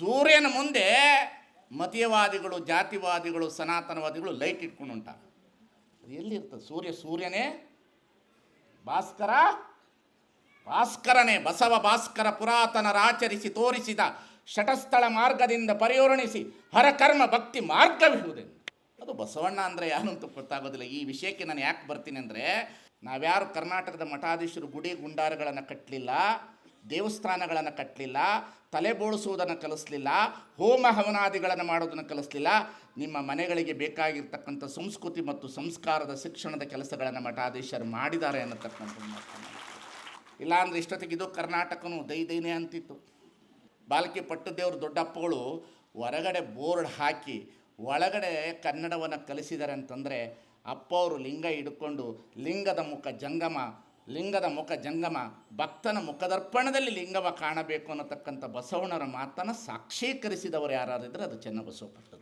ಸೂರ್ಯನ ಮುಂದೆ ಮತೀಯವಾದಿಗಳು, ಜಾತಿವಾದಿಗಳು, ಸನಾತನವಾದಿಗಳು ಲೈಟ್ ಇಟ್ಕೊಂಡು ಉಂಟ. ಅದು ಎಲ್ಲಿರ್ತದೆ ಸೂರ್ಯ ಸೂರ್ಯನೇ, ಭಾಸ್ಕರ ಭಾಸ್ಕರನೇ, ಬಸವ ಭಾಸ್ಕರ ಪುರಾತನರಾಚರಿಸಿ ತೋರಿಸಿದ ಶಟಸ್ಥಳ ಮಾರ್ಗದಿಂದ ಪರಿವರ್ಣಿಸಿ ಹರಕರ್ಮ ಭಕ್ತಿ ಮಾರ್ಗವಿರುವುದೆಂದು. ಅದು ಬಸವಣ್ಣ ಅಂದರೆ ಯಾರು ಅಂತ ಗೊತ್ತಾಗೋದಿಲ್ಲ. ಈ ವಿಷಯಕ್ಕೆ ನಾನು ಯಾಕೆ ಬರ್ತೀನಿ ಅಂದರೆ, ನಾವ್ಯಾರು ಕರ್ನಾಟಕದ ಮಠಾಧೀಶರು ಗುಡಿ ಗುಂಡಾರಗಳನ್ನು ಕಟ್ಟಲಿಲ್ಲ ದೇವಸ್ಥಾನಗಳನ್ನು ಕಟ್ಟಲಿಲ್ಲ, ತಲೆ ಬೋಳಿಸುವುದನ್ನು ಕಲಿಸಲಿಲ್ಲ, ಹೋಮ ಹವನಾದಿಗಳನ್ನು ಮಾಡೋದನ್ನು ಕಲಿಸ್ಲಿಲ್ಲ. ನಿಮ್ಮ ಮನೆಗಳಿಗೆ ಬೇಕಾಗಿರ್ತಕ್ಕಂಥ ಸಂಸ್ಕೃತಿ ಮತ್ತು ಸಂಸ್ಕಾರದ ಶಿಕ್ಷಣದ ಕೆಲಸಗಳನ್ನು ಮಠಾಧೀಶರು ಮಾಡಿದ್ದಾರೆ ಅನ್ನತಕ್ಕಂಥದ್ದು ಇಲ್ಲಾಂದ್ರೆ ಇಷ್ಟೊತ್ತಿಗೆ ಇದು ಕರ್ನಾಟಕನು ದೈ ದೈನೇ ಅಂತಿತ್ತು. ಬಾಲಕಿ ಪಟ್ಟದೇವರು ದೊಡ್ಡಪ್ಪಗಳು ಹೊರಗಡೆ ಬೋರ್ಡ್ ಹಾಕಿ ಒಳಗಡೆ ಕನ್ನಡವನ್ನು ಕಲಿಸಿದ್ದಾರೆ ಅಂತಂದರೆ ಅಪ್ಪ ಅವರು ಲಿಂಗ ಹಿಡ್ಕೊಂಡು ಲಿಂಗದ ಮುಖ ಜಂಗಮ ಲಿಂಗದ ಮುಖ ಜಂಗಮ, ಭಕ್ತನ ಮುಖದರ್ಪಣದಲ್ಲಿ ಲಿಂಗವ ಕಾಣಬೇಕು ಅನ್ನತಕ್ಕಂಥ ಬಸವಣ್ಣರ ಮಾತನ್ನು ಸಾಕ್ಷೀಕರಿಸಿದವರು ಯಾರಾದಿದ್ರೆ ಅದು ಚೆನ್ನಬಸವ ಪಟ್ಟದ